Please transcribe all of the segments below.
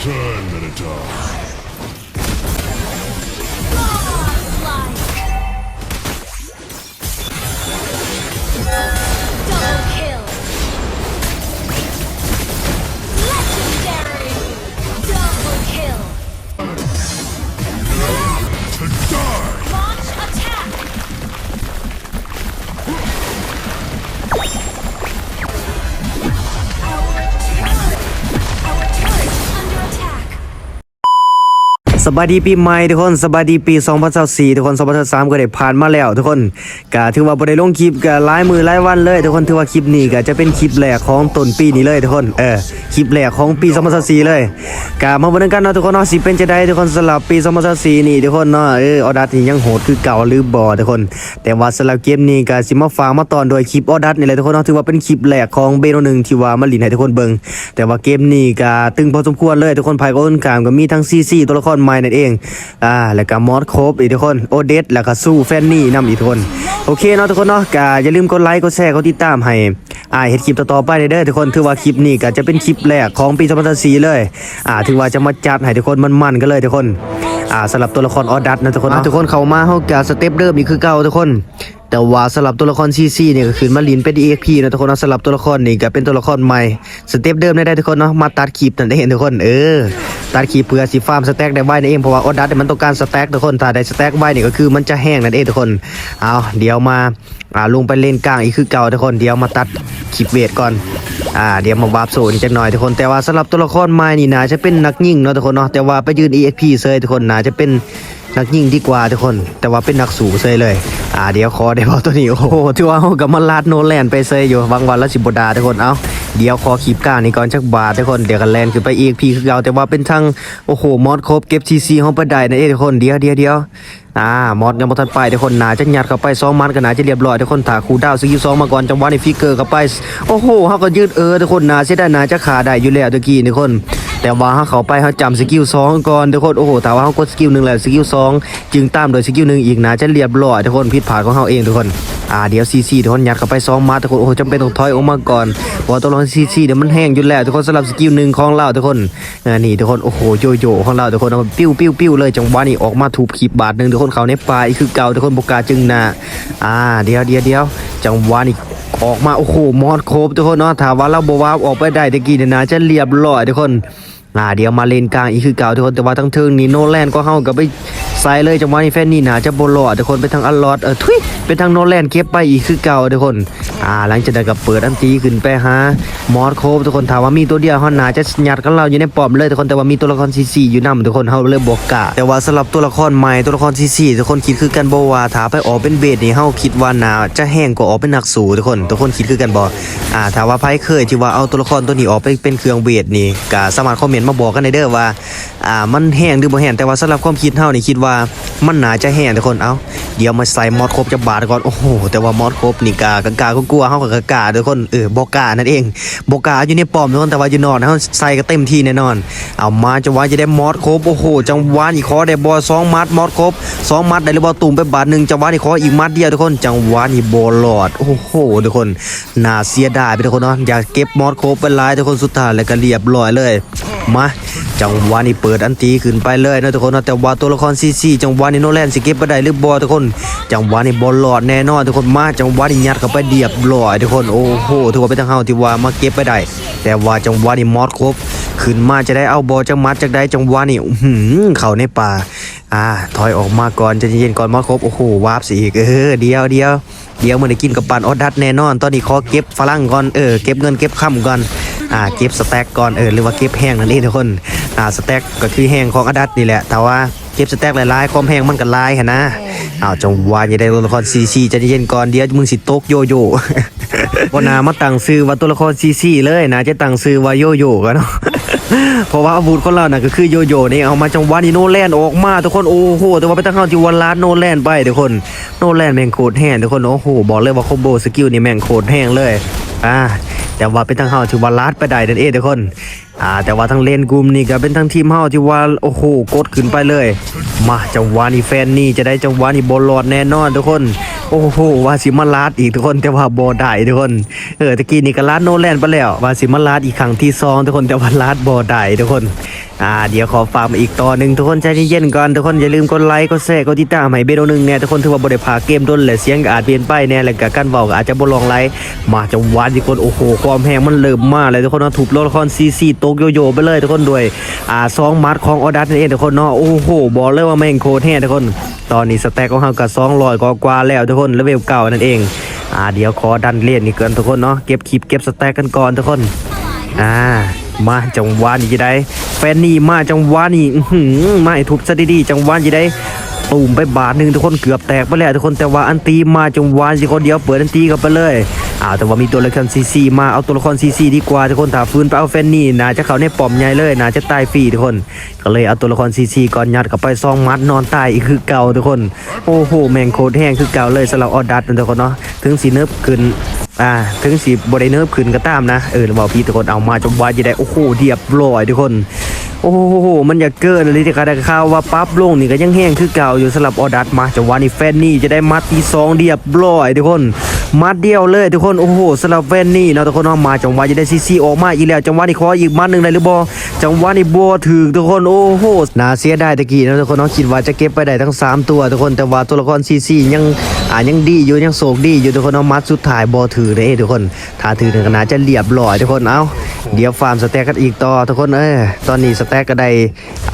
Turn, Minotaur. สบายดีปีใหม่ทุกคนสบายดีปี2024ทุกคน2023ก็ได้ผ่านมาแล้ว ทุกคนก็ถือว่าบ่ได้ลงคลิปก็หลายมือหลายวันเลย ทุกคนถือว่าคลิปนี้ก็จะเป็นคลิปแรกของต้นปีนี้เลยทุกคนเออคลิปแรกของปี2024เลยก็มาเบิ่งกันเนาะทุกคนเนาะสิเป็นจะได้ทุกคนสำหรับปี2024นี่ทุกคนเนาะเออออดัสนี่ยังโหดคือเก่าหรือบ่ทุกคน แต่ว่าสำหรับเกมนี้ก็สิมาฝากมาตอนโดยคลิปออดัสนี่แหละทุกคนเนาะถือว่าเป็นคลิปแรกของเบโนหนึ่งที่ว่ามาลินให้ทุกคนเบิ่งแต่ว่าเกมนี้ก็ตึงพอสมควรเลย ทุกคนภายก็ต้นกางก็มีทั้งซีซีตัวละครใหม่นั่นเองอ่าแล้วก็มอสโคบอีกทุกคนโอเดสแล้วก็สู้แฟนนี่นำอีกทุกคนโอเคเนาะทุกคนเนาะก็อย่าลืมกดไลค์กดแชร์กดติดตามให้อ่าเห็ดคลิปต่อๆไปเด้อทุกคนถือว่าคลิปนี้ก็จะเป็นคลิปแรกของปี2024เลยอ่าถือว่าจะมาจัดให้ทุกคนมันๆกันเลยทุกคนอ่าสำหรับตัวละครออดัสนะทุกคนอะทุกคนเข้ามาเฮาก็สเต็ปเริ่มนี่คือเก่าทุกคน แต่ว่าสำหรับตัวละครซีซีเนี่ยก็คือมาลินเป็น EXP นะทุกคนนะสำหรับตัวละครนี่ก็เป็นตัวละครใหม่สเต็ปเดิมได้ได้ทุกคนเนาะมาตัดคลิปนั่นเองทุกคนเออตัดคลิปเพื่อสิฟาร์มสแต็กได้ไวนั่นเองเพราะว่าออดัสเนี่ยมันต้องการสแต็กทุกคนถ้าได้สแต็กไว้นี่ก็คือมันจะแห้งนั่นเองทุกคนเอาเดี๋ยวมาอ่าลงไปเล่นกลางอีกคือเก่าทุกคนเดี๋ยวมาตัดคลิปเวทก่อนอ่าเดี๋ยวมาวาร์ปโซนจักหน่อยทุกคนแต่ว่าสำหรับตัวละครใหม่นี่นะจะเป็นนักยิงเนาะทุกคนเนาะแต่ว่าไปยืน EXP เซยทุกคนนะจะเป็น นักยิงดีกว่าทุกคน แต่ว่าเป็นนักสูงเซยเลย อ่าเดี๋ยวขอได้บอตัวนี้โอ้โหที่ว่าเขากับมาลาดโนแลนไปเซยอยู่บางวันละสิบดาทุกคนเอ้าเดี๋ยวขอขีบก้านี่ก่อนจักบาททุกคนเดี๋ยวกันแลนคือไปอีกพีคือเราแต่ว่าเป็นทั้งโอ้โหมอดครบเก็บทีซีห้องไปได้นะเอ้ทุกคนเดี๋ยวเดี๋ยวเดี๋ยวอ่ามอดยังบ่ทันไปทุกคนหนาจะยัดเข้าไปสองมันก็หนาจะเรียบร้อยทุกคนถาคูดาวสกิลสองมาก่อนจังหวะในฟิกเกอร์เข้าไปโอ้โหเขาก็ยืดเออทุกคนหนาเสียดายหนาจะขาได้อยู่แล้วตะกี้ทุกคน แต่ว่าเขาไปเขาจำสกิลสองก่อนทุกคนโอ้โหแต่ว่าเขากดสกิลหนึ่งแล้วสกิลสองจึงตามโดยสกิลหนึ่งอีกนะจะเรียบร้อยทุกคนผิดพลาดของเขาเองทุกคน อ่าเดี๋ยวซีซีทุกคนยัดเข้าไปสองมาทุกคนโอ้โหจำเป็นต้องถอยออกมาก่อนเพราะตัวละครซีซีเดี๋ยวมันแห้งอยู่แล้วทุกคนสำหรับสกิลหนึ่งของเราทุกคนอ่านี่ทุกคนโอ้โหโยโย่ของเราทุกคนเอาปิ้วปิ้วปิ้วเลยจังหวะนี้ออกมาถูกขีบบาทหนึ่งทุกคนเขาในปลายคือเก่าทุกคนบกาจึงนาอ่าเดี๋ยวเดี๋ยวเดี๋ยวจังหวะนี้ออกมาโอ้โหมอดโคบทุกคนเนาะถามว่าเราบวาบออกไปได้ตะกี้เนี่ยนะจะเรียบร้อยทุกคนอ่าเดี๋ยวมาเลนกลางอีกคือเก่าทุกคนแต่ว่าทั้งเทิงนี่โนแลนก็เข้ากับไป ใส่เลยจังหวะนี้แฟนนี่หนาจะบลอดทุกคนไปทางอัลลอดเออทุยเป็นทางโนแลนเก็บไปอีกคือเก่าทุกคน อ่าหลังจากนั้นก็เปิดอันตีขึ้นไปหามอสโคบทุกคนถามว่ามีตัวเดียวเฮานาจะยัดกันเราอยู่ในปอมเลยทุกคนแต่ว่ามีตัวละครซีซีอยู่นํทุกคนเฮาเลยบอกกะแต่ว่าสำหรับตัวละครใหม่ตัวละครซีซีทุกคนคิดคือกันบ่ว่าถาไปออกเป็นเบสนี่เฮาคิดว่านาจะแห้งกว่าออกเป็นนักสูทุกคนทุกคนคิดคือกันบ่อ่าถ้าว่าไผเคยที่ว่าเอาตัวละครตัวนี้ออกไปเป็นเครื่องเวทนี่ก็สามารถคอมเมนต์มาบอกกันได้เด้อว่าอ่ามันแห้งหรือบ่แห้งแต่ว่าสำหรับความคิดเฮานี่คิดว่ามันหนาจะแห้งทุกคนเอ้าเดี๋ยวมาใส่มอดครบจะบาดก่อนโอ้โหแต่ว่ามอดครบนี่กากากากลัวเฮาก็กาทุกคนเออบกล้านั่นเองบกล้าอยู่ในป้อมทุกคนแต่ว่าอยู่นอกเฮาใส่ก็เต็มที่แน่นอน เอามาจังหวะจะได้มอดครบโอ้โหจังหวะนี่ขอได้บ่สองมัดมอดครบสองมัดได้หรือบ่ตุ่มไปบาทหนึ่งจังหวะนี่ขออีกมัดเดียวทุกคน จังหวะนี่บ่รอดโอ้โหทุกคนน่าเสียดายไปทุกคนเนาะอยากเก็บมอดครบไปหลายทุกคนสุดท้ายแล้วก็เรียบร้อยเลยมาจังหวะนี้เปิดอันตีขึ้นไปเลยนะทุกคนนะแต่ว่าตัวละครซีซีจังหวะนี้โนแลนสิเก็บไปได้หรือบอทุกคน จังหวะนี้บอลหลอดแน่นอนทุกคนมาจังหวะนี้ยัดเข้าไปเดียบร้อยทุกคนโอ้โหถือว่าเป็นทางเฮาที่ว่ามาเก็บไปได้แต่ว่าจังหวะนี้มอดครบขึ้นมาจะได้เอาบอลจังมัดจากได้จังหวะนี้หือเข้าในป่าอ่าถอยออกมาก่อนใจะเย็นๆก่อนมอดครบโอ้โหวาบสิอีกเออเดียวเดียวเดียวมันได้กินกับปานออดดัตแน่นอน ตอนนี้ขอเก็บฝรั่งก่อนเออเก็บเงินเก็บค่ำก่อน อ่าเก็บสแต็กก่อนเออหรือว่าเก็บแห้งนั่นเองทุกคนอ่าสแต็กก็คือแห้งของอดัตนี่แหละ แต่ว่าเก็บสแต็กหลายๆความแห้งมันก็หลายหั่นนะอ้าวจังหวะอย่าได้ตัวละครซีซีใจะเย็นก่อนเดี๋ยวมึงสิตกโยโย่วันนามาตั้งซื้อว่าตัวละครซีซีเลยนะจะตั้งซื้อว่าโยโย่กันเนาะเพราะว่าอาวุธของเราน่ะก็คือโยโย่นี่เอามาจังหวะนี้โนแลนออกมาทุกคนโอ้โหแต่ว่าไปตั้งเข้าที่วันลาดโนแลนไปทุกคนโนแลนแม่งโคตรแห้งทุกคนโอ้โหบอกเลยว่าคอมโบสกิลนี่แม่งโคตรแห้งเลย อ่าแต่ว่าเป็นทางเฮาที่ว่าลาดไปได้นั่นเองทุกคนอ่าแต่ว่าทางเลนกลุ่มนี่ก็เป็นทางทีมเฮาที่ว่าโอ้โหกดขึ้นไปเลย มาจังหวะนี้แฟนนี่จะได้จังหวะนี้บอลลอดแน่นอนทุกคนโอ้โหว่าสิมาลาดอีกทุกคนแต่ว่าบอได้ทุกคนเออตะกี้นี่ก็ลาดโนแลนไปแล้วว่าสิมาลาดอีกครั้งที่ซองทุกคนแต่ว่าลาดบอได้ทุกคน อ่าเดี๋ยวขอฝากมาอีกต่อหนึ่งทุกคนใจเย็นๆก่อนทุกคนอย่าลืมกดไลค์กดแชร์กดติดตามให้เบโดหนึ่งเนี่ยทุกคนถือว่าบริพาเกมด้นและเสียงอาจเปลี่ยนไปแน่แล้วก็การเว้าอาจจะบลองไลค์มาจังหวะที่คนโอ้โหความแหงมันเริ่มมาเลยทุกคนนะถูกรถละครซีซีโตกโยโย่ไปเลยทุกคนด้วยอ่าซองมัดของออดัสนั่นเองทุกคนเนาะโอ้โหบอกเลยว่าแม่งโคตรแห้ทุกคน ตอนนี้สแต็กของเฮาก็200กว่าแล้วทุกคนเลเวลเก่านั่นเองอ่าเดี๋ยวขอดันเล่นนี่เกินทุกคนเนาะเก็บคลิปเก็บสแต็กกันก่อนทุกคนอ่า มาจังหวะนี้จะได้แฟนนี่มาจังหวะนี้อื้อหือมาให้ทุบซะดีๆจังหวะจะได้ตูมไปบาทหนึ่งทุกคนเกือบแตกไปแล้วทุกคนแต่ว่าอันตีมาจังหวะสิคนเดียวเปิดอันตีกันไปเลยอ้าวแต่ว่ามีตัวละครซีซีมาเอาตัวละครซีซีดีกว่าทุกคนถ้าฟื้นไปเอาแฟนนี่น่าจะเขาในป้อมใหญ่เลยน่าจะตายฟรีทุกคน ก็เลยเอาตัวละครซีซีก่อนยัดเข้าไปซองมัดนอนตายอีกคือเก่าทุกคน โอ้โหแมงโคตรแห้งคือเก่าเลยสำหรับออดัสนะทุกคนเนาะถึงสีเนิบขึ้น อ่าถึงสีบริเนอร์ฟขึ้นก็ตามนะ เออเราบอกพี่ทุกคนเอามาจมวาจะได้ โอ้โหเดียบร้อยทุกคน โอ้โห มันอยากเกินเลยที่กระดาข่าวว่าปั๊บลงนี่ก็ยังแห้งคือเก่าอยู่สลับออดัตมาจมวานี่แฟนนี่จะได้มาตีสองเดียบร้อยทุกคน มัดเดียวเลยทุกคนโอ้โหสำหรับแฟนนี่เนาะทุกคนเอามาจังหวะจะได้ซีซีออกมาอีกแล้วจังหวะนี้ขออีกมัดหนึ่งได้หรือบอจังหวะนี้บัวถึงทุกคนโอ้โหน่าเสียดายตะกี้นะทุกคนเนาะคิดว่าจะเก็บไปได้ทั้งสามตัวทุกคนแต่ว่าตัวละครซีซียังอ่ายังดีอยู่ยังโศกดีอยู่ทุกคนเอามัดสุดท้ายบอถือเลยทุกคนถ้าถือถึงขนาดจะเรียบร้อยทุกคนเอาเดี๋ยวฟาร์มสแต็กกันอีกต่อทุกคนเอ้ยตอนนี้สแต็กก็ได้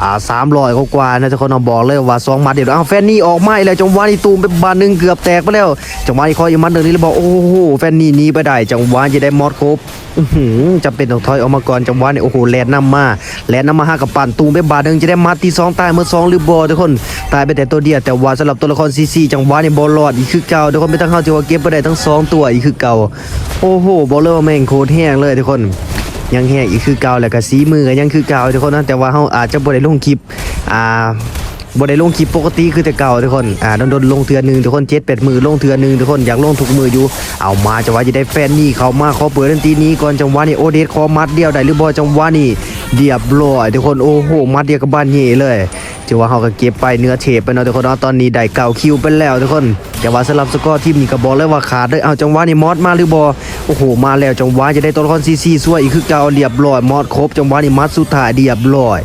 อ่าสามร้อยกว่านะทุกคนเอาบอกเลยว่าสองมัดเดี๋ยวเอาแฟนนี่ออกมาอีกแล้วจังหวะนี้ตูมไปบานหนึ่งเกือบแตกไปแล้วจังหวะนี้คออีกมัดหนึ่งนี่บอกโอ้โหแฟนนี่นีไปได้จังหวะจะได้มอดครบจำเป็นต้องถอยออกมาก่อนจังหวะนี้โอ้โหแลนนำมาแลนนำมาห้ากับปั่นตูมไปบาทหนึ่งจะได้มัดที่สองตายเมื่อสองหรือบอทุกคนตายไปแต่ตัวเดียวแต่ว่าสำหรับตัวละครซีซีจังหวะนี้บอลลอดอีกคือเก่าทุกคนไม่ต้องเข้าใจว่าเก็บไปได้ทั้งสองตัวอีกคือเก่าโอ้โหบอลเลอร์แม่งโคตรแห้งเลยทุกคนยังแห้งอีกคือเก่าแหล้วก็สีมือก็ยังคือเก่าทุกคนนะแต่ว่าเฮาอาจจะบ่ได้ลงคลิปอ่า บ่ได้ลงคลิปปกติคือแต่เก่าทุกคนอ่าโดนๆลงเทื่อหนึ่งทุกคน7 8มือลงเทื่อหนึ่งทุกคนอยากลงทุกมืออยู่ เอามาจังหวะจะได้แฟนนี่เขามาขอเปิดทันทีนี้ก่อนจังหวะนี้โอเดสขอมัดเดียวได้หรือบ่จังหวะนี้เรียบร้อยทุกคนโอ้โหมัดเดียวกับบ้านเย่เลยถือว่าเฮาก็เก็บไปเนื้อเทปไปเนาะทุกคนเนาะตอนนี้ได้เก่าคิวไปแล้วทุกคนแต่ว่าสำหรับสกอร์ทีมนี่ก็บอกเลยว่าขาดเลยเอาจังหวะนี้มอสมาหรือบ่ โอ้โห มาแล้วจังหวะจะได้ตัวละครซีซีสวยอีกคือเก่าเรียบร้อยมอสครบจังหวะนี้มัดสุดท้ายเรียบร้อย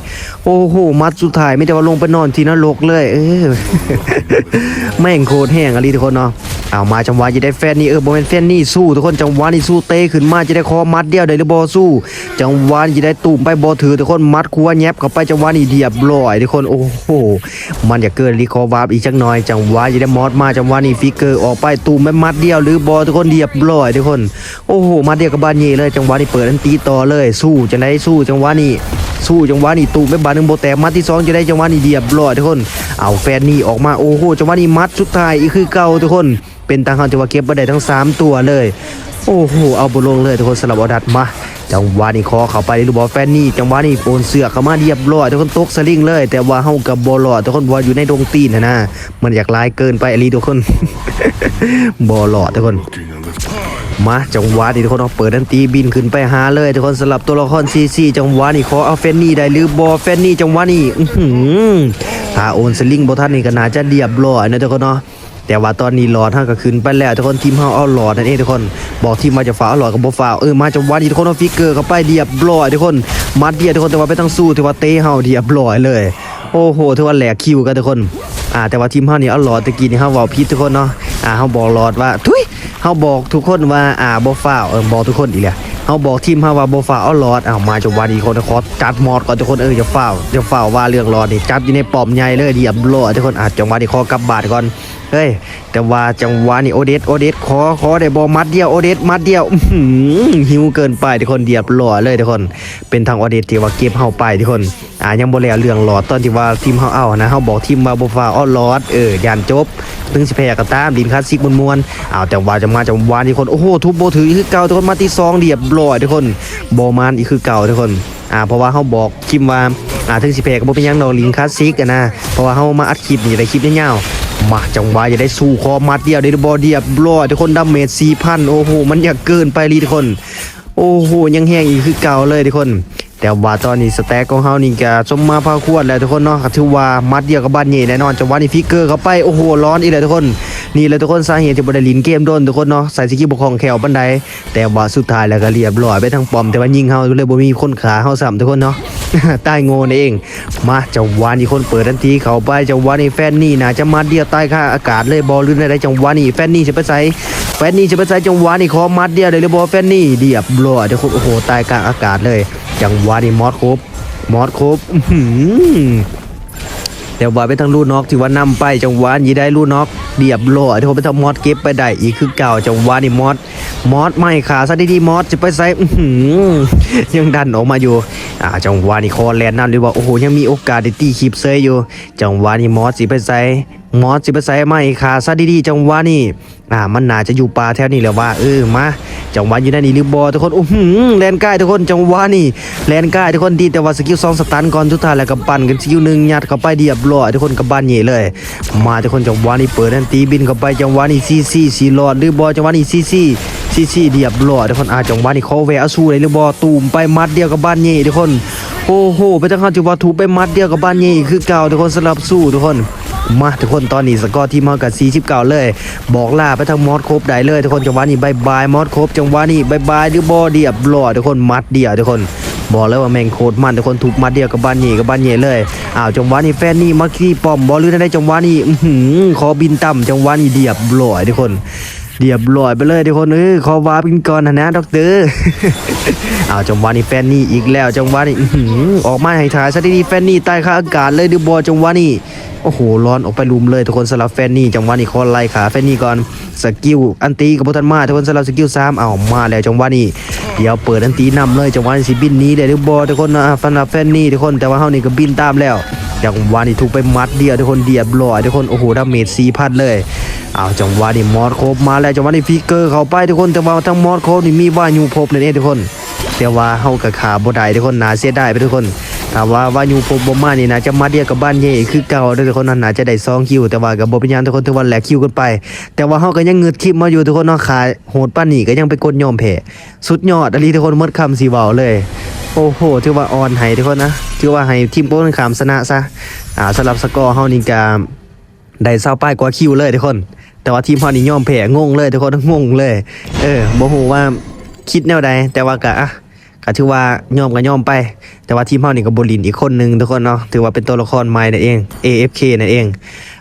โอ้โห มัดสุดท้ายไม่ได้ว่าลงไปนอนที่นรกเลย เออแม่งโคตรแห้งอะไรทุกคนเนาะเอามาจังหวะจะได้แฟนนี่เออโบเป็นแฟนนี่สู้ ทุกคนจังหวะนี่สู้เตะขึ้นมาจะได้คอมัดเดียวได้หรือบอสู้ จังหวะจะได้ตุ่มไปบอถือทุกคนมัดคัวแยบเข้าไปจังหวะนี่เดียบร้อยทุกคนโอ้โหมันอยากเกินรีคอร์วาร์ปอีกจักหน่อย จังหวะจะได้มอดมาจังหวะนี่ฟิกเกอร์ออกไปตุ่มไปมัดเดียวหรือบอทุกคนเดียบร้อยทุกคนโอ้โหมัดเดียวกับบานเย่เลยจังหวะนี้เปิดอันตีต่อเลย สู้จะได้สู้จังหวะนี้สู้จังหวะนี้ตูมไปบาทหนึ่งโบแตกมัดที่สองจะได้จังหวะนี้เดียบรอยทุกคน เอาแฟนนี่ออกมาโอ้โหจังหวะนี้มัดสุดท้ายอีกคือเก่าทุกคน เป็นทางเขาจังหวะเก็บมาได้ทั้งสามตัวเลย โอ้โหเอาบอลลงเลยทุกคนสลับอดัดมาจังหวะนี้คอเข้าไปลูกบอลแฟนนี่จังหวะนี้โอนเสือเข้ามาเรียบร้อยทุกคนตกสลิงเลย แต่ว่าเฮากับบอลลอดทุกคนบอลอยู่ในดงตีนนะนะมันอยากลายเกินไปอลีทุกคนบอลลอดทุกคน มาจังหวะนี้ทุกคนเอาเปิดดันตีบินขึ้นไปหาเลย ทุกคนสลับตัวละครซีซีจังหวะนี้ขอเอาแฟนนี่ได้หรือบอแฟนนี่จังหวะนี้อื้อถ้าโอนสลิงบอท่านนี่ก็น่าจะเรียบร้อยนะทุกคนเนาะแต่ว่าตอนนี้หลอดท่านก็ขึ้นไปแล้วทุกคนทีมเฮาเอาหลอดนั่นเองทุกคนบอกทีมมาจะฝ่าเอาหลอดกับบ่ฝ่าเออมาจังหวะนี้ทุกคนเอาฟิกเกอร์เข้าไปเรียบร้อยทุกคนมัดเดียทุกคนแต่ว่าไม่ต้องสู้ถือว่าเตะเฮาเรียบร้อยเลย โอ้โหถือว่าแหลกคิวกันทุกคนอ่าแต่ว่าทีมเฮานี่เอาหลอดตะกี้นี่เฮาว้าผิดทุกคนเนาะอ่าเฮาบอกหลอดว่าทุย เฮาบอกทุกคนว่าอ่าบ่ฟ้าวเออบอกทุกคนอีกแหละเฮาบอกทีมเฮาว่าบ่ฟ้าวเอาหลอดอ้าวมาจังหวะนี้คนขอจัดมอดก่อนทุกคนเอออย่าฟ้าวอย่าฟ้าวว่าเรื่องหลอดนี่จัดอยู่ในป้อมใหญ่เลยเดียบร้อยทุกคนอาจจังหวะนี้ขอกลับบาทก่อน เฮ้ย แต่ว่าจังหวะนี้โอเดสโอเดสขอขอได้บ่มัดเดียวโอเดสมัดเดียวหิวเกินไปทุกคนเดียบร้อเลยทุกคน เป็นทางโอเดสที่ว่าเก็บเฮาไปทุกคนอ่ายังบ่แล้วเรื่องหลอดตอนที่ว่าทีมเฮาเอานะเฮาบอกทีมว่าบ่ฟ้าวเอหลอดเออยานจบถึงสิแพ้ก็ตามดินคลาสสิกมวนมวนๆอ้าวแต่ว่าจะมาจะวานที่คนโอ้โหทุบโบถืออีกคือเก่าทุกคนมาที่ซองเรียบร้อทุกคนโบมานอีกคือเก่าทุกคนอ่าเพราะว่าเขาบอกคิมว่าอ่าถึงสิแพ้ก็บ่เป็นยังดอกลินคลาสสิกอะนะเพราะว่าเขามาอัดคลิปนี่ได้คลิปยาว มาจังหวะจะได้สู้คอมัดเดียวเด้บอเดียบรอดทุกคนดาเมจสี่พันโอ้โห มันอยากเกินไปลีทุกคน โอ้โห ยังแห้งอีกคือเก่าเลยทุกคน แต่ว่าตอนนี้สแต็กของเฮานี่ก็สมมาพาควรแล้วทุกคนเนาะก็ถือว่ามัดเดียวกับบ้านใหญ่แน่นอนจังหวะนี้ฟิกเกอร์เข้าไปโอ้โหร้อนอีกเล้วทุกคน นี่แหละทุกคนสาเหตุที่บได้ลินเกมโดนทุกคนเนาะใส่สกิลบ่คองแคล่วปานใดแต่ว่าสุดท้ายแล้วก็เรียบร้อยไปทางปอม แต่ว่ายิงเฮาเลยบ่มีคนขาเฮาซ้ำทุกคนเนาะตายโง่นเอง มาจังหวะนี้คนเปิดทันทีเข้าไปจังหวะนี้แฟนนี่น่าจะมาเดียวตายค่าอากาศเลยบอลลื่นได้จังหวะนี้แฟนนี่จะไปใส่แฟนนี่จะไปใส่จังหวะนี้ขอมัดเดียวเลยหรือบอลแฟนนี่เดียบร้อยทุกคนโอ้โหตายกลางอากาศเลย จังหวะนี้มอสครบมอสครบ แต่ว่าเป็นทางลูกนอกที่ว่านำไปจังหวะนี้ได้ลูกนอกเดียบโลที่เขาไปทำมอดเก็บไปได้อีกคือเก่าจังหวะนี่มอดมอดไม่ขาซะดีๆมอดจะไปใส่ยังดันออกมาอยู่ อ่าจังหวะนี้คอแลนนั่นหรือว่าโอ้โหยังมีโอกาสได้ตีคลิปเซยอยู่ จังหวะนี้มอดสิไปใส่มอดสิไปใส่ไม่ขาซะดีๆจังหวะนี้อ่ามันน่าจะอยู่ป่าแถวนี้แหละว่าเออมาจังหวะอยู่ในนี้หรือบอทุกคนโอ้โหแลนใกล้ทุกคนจังหวะนี้แลนใกล้ทุกคนดีแต่ว่าสกิลสองสตันก่อนทุกท่ายแล้วก็ปั่นกันสกิลหนึ่งยัดเข้าไปเรียบร้อยทุกคนกับบ้านใหญ่เลย มาทุกคนจังหวะนี้เปิดทันตีบินเข้าไปจังหวะนี้ซีซีซีรอดหรือบอจังหวะนี้ซีซี ซีซีเรียบร้อทุกคนอาจังหวะนี้เขาแวะสู้เลยหรือบอตูมไปมัดเดียวกับบ้านใหญ่ทุกคน โอ้โหไปทางข้าจังหวะถูไปมัดเดียวกับบ้านใหญ่คือเก่าทุกคนสลับสู้ทุกคนมาทุกคนตอนนี้สกอร์ทีมากับ49เลย บอกลาไปทางมอสครบได้เลย ทุกคนจังหวะนี้บายบายมอสครบจังหวะนี้บายบายหรือบอเดียบร้อทุกคนมัดเดียวทุกคนบอกเลยว่าแมงโคตรมันทุกคนถูกมัดเดียวกับบ้านเย่กับบ้านเย่เลยอ้าวจังหวะนี้แฟนนี่มาขี้ปอมบอลลื่นได้จังหวะนี้ขอบินต่ำจังหวะนี้เดียบร้อทุกคน เรียบร้อยไปเลยทุกคนเออขอวาร์ปกินก่อนนะนะด็อกเตอร์อ้าจังหวะนี้แฟนนี่อีกแล้วจังหวะนี้ออกมาให้ถ่ายซะดีๆแฟนนี่ใต้ขาอากาศเลยดูบอจังหวะนี้โอ้โหร้อนออกไปลุมเลยทุกคนสำหรับแฟนนี่จังหวะนี้คอไล่ขาแฟนนี่ก่อนสกิลอันตีกับพุทันมาทุกคนสำหรับสกิลสามเอามาแล้วจังหวะนี้เดี๋ยวเปิดอันตีนำเลยจังหวะนี้สิบินหนี้เลยดูบอทุกคนนะสำหรับแฟนนี่ทุกคนแต่ว่าเฮานี่ก็บินตามแล้วจังหวะนี้ถูกไปมัดเดียวทุกคนเดียบร้อยทุกคนโอ้โหดาเมจสี่พันเลย เอาจังหวะนี้มอสโครบมาแล้วจังหวะนี้ฟิกเกอร์เข้าไปทุกคนแต่ว่าทั้งมอสโครบนี่มีว่ายูพนั่นเองทุกคน แต่ว่าเฮากับขาบ่ได้ทุกคนนาเสียไดายไปทุกคนถ้าว่าว่ายูพบ่มานี่น่าจะมาเดียวกับบ้านเย่คือเก่าทุกคนนั่นน่าจะได้2คิวแต่ว่าก็บ่เป็นหยังทุกคนถือว่าแหลกคิวกันไป แต่ว่าเฮาก็ยังเงือดคลิปมาอยู่ทุกคนเนาะขาโหดป้านนี้ก็ยังไปกดยอมแพ้สุดยอดอลีทุกคนมดคำสิเว้าเลยโอ้โหถือว่าออนให้ทุกคนนะถือว่าให้ทีมโป้นขามชนะซะอ่าสำหรับสกอร์เฮานี่ก็ได้เศร้าป้ายกว่าคิวเลยทุกคน แต่ว่าทีมพอนี่ยอมแพ้งงเลยทุกคนงงเลย เออโมโหว่าคิดแนวใดแต่ว่าก็อะก็ถือว่ายอมก็ยอมไป แต่ว่าทีมเฮานี่ก็บรินอีกคนหนึงทุกคนเนาะถือว่าเป็นตัวละครใหม่นั่นเอง AFK นั่นเอง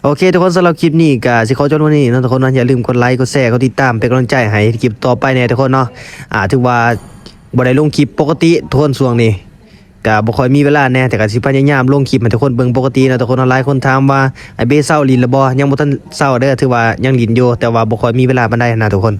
โอเค ทุกคนสำหรับคลิปนี้ก็สิขอจบวันนี้นะทุกคนนะอย่าลืมกดไลค์กดแชร์กดติดตามเป็นกำลังใจให้คลิปต่อไปแน่ทุกคนเนาะอ่าถือว่าบ่ได้ลงคลิปปกติทุกคนช่วงนี้ ก็บ่ค่อยมีเวลาแน่แต่ก็สิพยายามลงคลิปให้ทุกคนเบิ่งปกตินะทุกคนหลายคนถามว่าไอ้เบ้เศร้าลินละบ่ยังบ่ทันเศร้าเด้อถือว่ายังลินอยู่แต่ว่าบ่ค่อยมีเวลาปานใดนะทุกคน